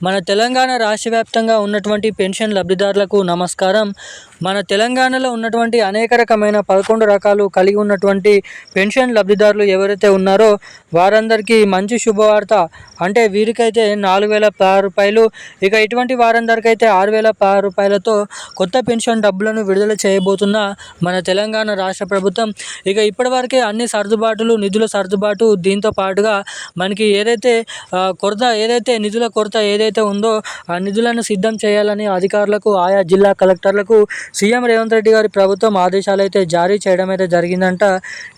మన తెలంగాణ రాష్ట్ర వ్యాప్తంగా ఉన్నటువంటి పెన్షన్ లబ్ధిదారులకు నమస్కారం. మన తెలంగాణలో ఉన్నటువంటి అనేక రకమైన పదకొండు రకాలు కలిగి ఉన్నటువంటి పెన్షన్ లబ్ధిదారులు ఎవరైతే ఉన్నారో వారందరికీ మంచి శుభవార్త. అంటే వీరికైతే నాలుగు వేల పదహారు రూపాయలు ఇక ఇటువంటి వారందరికైతే ఆరు వేల పదహారు రూపాయలతో కొత్త పెన్షన్ డబ్బులను విడుదల చేయబోతున్న మన తెలంగాణ రాష్ట్ర ప్రభుత్వం. ఇక ఇప్పటివరకే అన్ని సర్దుబాటులు నిధుల సర్దుబాటు దీంతో పాటుగా మనకి ఏదైతే కొరత ఏదైతే నిధుల కొరత ఏదైతే ఉందో ఆ నిధులను సిద్ధం చేయాలని అధికారులకు ఆయా జిల్లా కలెక్టర్లకు సీఎం రేవంత్ రెడ్డి గారి ప్రభుత్వం ఆదేశాలు అయితే జారీ చేయడం అయితే జరిగిందంట.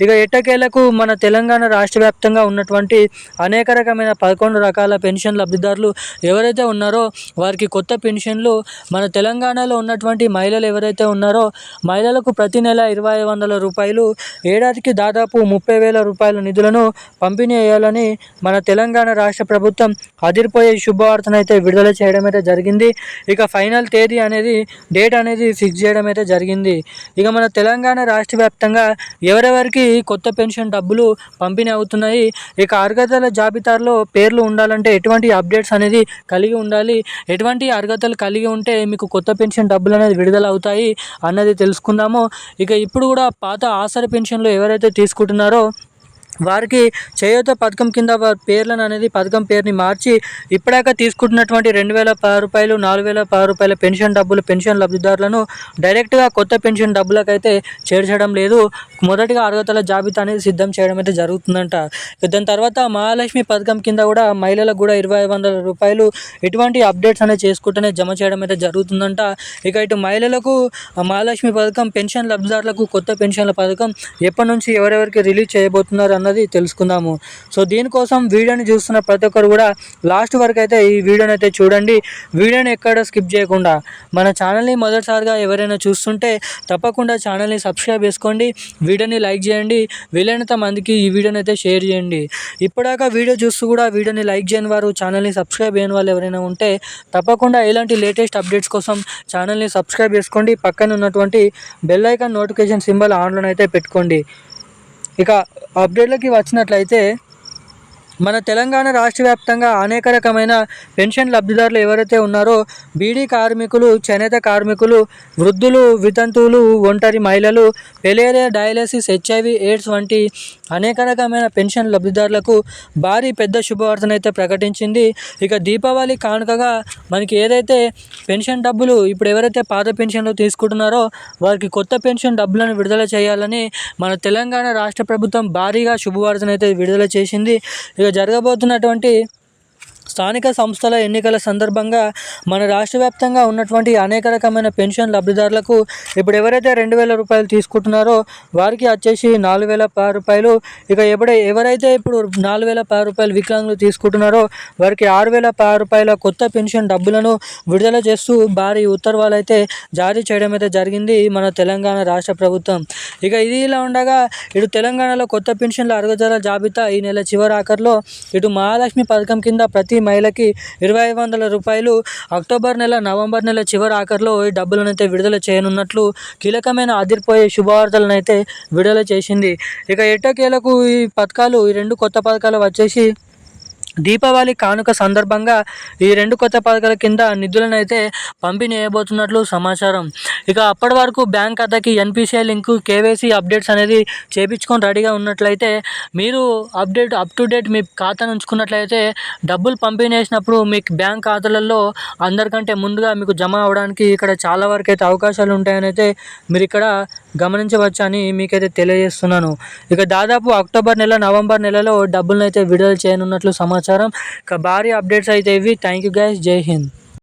ఇక ఎట్టకేలకు మన తెలంగాణ రాష్ట్ర వ్యాప్తంగా ఉన్నటువంటి అనేక రకమైన పదకొండు రకాల పెన్షన్ లబ్ధిదారులు ఎవరైతే ఉన్నారో వారికి కొత్త పెన్షన్లు మన తెలంగాణలో ఉన్నటువంటి మహిళలు ఎవరైతే ఉన్నారో మహిళలకు ప్రతి నెల ఇరవై వందల రూపాయలు ఏడాదికి దాదాపు ముప్పై వేల రూపాయల నిధులను పంపిణీ చేయాలని మన తెలంగాణ రాష్ట్ర ప్రభుత్వం అదిరిపోయే శుభవార్తను అయితే విడుదల చేయడం అయితే జరిగింది. ఇక ఫైనల్ తేదీ అనేది డేట్ అనేది ఫిక్స్ చేయడం అయితే జరిగింది. ఇక మన తెలంగాణ రాష్ట్ర వ్యాప్తంగా ఎవరెవరికి కొత్త పెన్షన్ డబ్బులు పంపిణీ అవుతున్నాయి ఇక అర్హతల జాబితాలో పేర్లు ఉండాలంటే ఎటువంటి అప్డేట్స్ అనేది కలిగి ఉండాలి ఎటువంటి అర్హతలు కలిగి ఉంటే మీకు కొత్త పెన్షన్ డబ్బులు అనేది విడుదల అవుతాయి అన్నది తెలుసుకుందాము. ఇక ఇప్పుడు కూడా పాత ఆసర పెన్షన్లు ఎవరైతే తీసుకుంటున్నారో వారికి చేయూత పథకం కింద వారి పేర్లను అనేది పథకం పేరుని మార్చి ఇప్పటిదాకా తీసుకుంటున్నటువంటి రెండు వేల పది రూపాయలు నాలుగు వేల పది రూపాయల పెన్షన్ డబ్బులు పెన్షన్ లబ్ధిదారులను డైరెక్ట్గా కొత్త పెన్షన్ డబ్బులకైతే చేర్చడం లేదు. మొదటిగా అర్హతల జాబితా అనేది సిద్ధం చేయడం అయితే జరుగుతుందంట. దాని తర్వాత మహాలక్ష్మి పథకం కింద కూడా మహిళలకు కూడా ఇరవై ఐదు వందల రూపాయలు ఎటువంటి అప్డేట్స్ అనేది చేసుకుంటూనే జమ చేయడం అయితే జరుగుతుందంట. ఇక ఇటు మహిళలకు మహాలక్ష్మి పథకం పెన్షన్ లబ్ధిదారులకు కొత్త పెన్షన్ల పథకం ఎప్పటి నుంచి ఎవరెవరికి రిలీజ్ చేయబోతున్నారు ఉన్నది తెలుసుకుందాము. సో దీనికోసం వీడియోని చూస్తున్న ప్రతి ఒక్కరు కూడా లాస్ట్ వరకు అయితే ఈ వీడియోని అయితే చూడండి. వీడియోని ఎక్కడ స్కిప్ చేయకుండా. మన ఛానల్ని మొదటిసారిగా ఎవరైనా చూస్తుంటే తప్పకుండా ఛానల్ని సబ్స్క్రైబ్ చేసుకోండి. వీడియోని లైక్ చేయండి. వీలైనంత మందికి ఈ వీడియోని అయితే షేర్ చేయండి. ఇప్పటిదాకా వీడియో చూస్తూ కూడా వీడియోని లైక్ చేయని వారు ఛానల్ని సబ్స్క్రైబ్ చేయని వాళ్ళు ఎవరైనా ఉంటే తప్పకుండా ఇలాంటి లేటెస్ట్ అప్డేట్స్ కోసం ఛానల్ని సబ్స్క్రైబ్ చేసుకోండి. పక్కన ఉన్నటువంటి బెల్ ఐకాన్ నోటిఫికేషన్ సింబల్ ఆన్లో అయితే పెట్టుకోండి. ఇక అప్డేట్లకి వచ్చినట్లయితే మన తెలంగాణ రాష్ట్ర వ్యాప్తంగా అనేక రకమైన పెన్షన్ లబ్ధిదారులు ఎవరైతే ఉన్నారో బీడీ కార్మికులు చేనేత కార్మికులు వృద్ధులు వితంతువులు ఒంటరి మహిళలు పెలేరియా డయాలసిస్ హెచ్ఐవి ఎయిడ్స్ వంటి అనేక రకమైన పెన్షన్ లబ్ధిదారులకు భారీ పెద్ద శుభవార్తనైతే ప్రకటించింది. ఇక దీపావళి కానుకగా మనకి ఏదైతే పెన్షన్ డబ్బులు ఇప్పుడు ఎవరైతే పాత పెన్షన్లు తీసుకుంటున్నారో వారికి కొత్త పెన్షన్ డబ్బులను విడుదల చేయాలని మన తెలంగాణ రాష్ట్ర ప్రభుత్వం భారీగా శుభవార్తనైతే విడుదల చేసింది. ఇక జరగబోతున్నటువంటి స్థానిక సంస్థల ఎన్నికల సందర్భంగా మన రాష్ట్ర వ్యాప్తంగా ఉన్నటువంటి అనేక రకమైన పెన్షన్ లబ్ధిదారులకు ఇప్పుడు ఎవరైతే రెండు వేల రూపాయలు తీసుకుంటున్నారో వారికి వచ్చేసి నాలుగు వేల పది రూపాయలు. ఇక ఎప్పుడే ఎవరైతే ఇప్పుడు నాలుగు వేల పది రూపాయలు వికలాంగులు తీసుకుంటున్నారో వారికి ఆరు వేల పది రూపాయల కొత్త పెన్షన్ డబ్బులను విడుదల చేస్తూ భారీ ఉత్తర్వాలు అయితే జారీ చేయడం అయితే జరిగింది మన తెలంగాణ రాష్ట్ర ప్రభుత్వం. ఇక ఇది ఇలా ఉండగా ఇటు తెలంగాణలో కొత్త పెన్షన్ల అరుగుదల జాబితా ఈ నెల చివరి ఆఖరిలో ఇటు మహాలక్ష్మి పథకం కింద ప్రతి మహిళకి ఇరవై ఐదు వందల రూపాయలు. అక్టోబర్ నెల నవంబర్ నెల చివరి ఆఖరిలో ఈ డబ్బులను అయితే విడుదల చేయనున్నట్లు కీలకమైన అదిరిపోయే శుభవార్తలను అయితే విడుదల చేసింది. ఇక ఎట్టకేలకు ఈ పథకాలు ఈ రెండు కొత్త పథకాలు వచ్చేసి దీపావళి కానుక సందర్భంగా ఈ రెండు కొత్త పథకాల కింద నిధులను అయితే పంపిణీ చేయబోతున్నట్లు సమాచారం. ఇక అప్పటి వరకు బ్యాంక్ ఖాతాకి ఎన్పిసిఐ లింకు కేవైసీ అప్డేట్స్ అనేది చేపించుకొని రెడీగా ఉన్నట్లయితే మీరు అప్డేట్ అప్ టు డేట్ మీ ఖాతాను ఉంచుకున్నట్లయితే డబ్బులు పంపిణీ చేసినప్పుడు మీకు బ్యాంక్ ఖాతాలలో అందరికంటే ముందుగా మీకు జమ అవడానికి ఇక్కడ చాలా వరకు అయితే అవకాశాలు ఉంటాయని అయితే మీరు ఇక్కడ గమనించవచ్చు అని మీకైతే తెలియజేస్తున్నాను. ఇక దాదాపు అక్టోబర్ నెల నవంబర్ నెలలో డబ్బులను అయితే విడుదల చేయనున్నట్లు సమాచారం. సమాచారం ఇక భారీ అప్డేట్స్ అయితే ఇవి థ్యాంక్ యూ గైస్ జై హింద్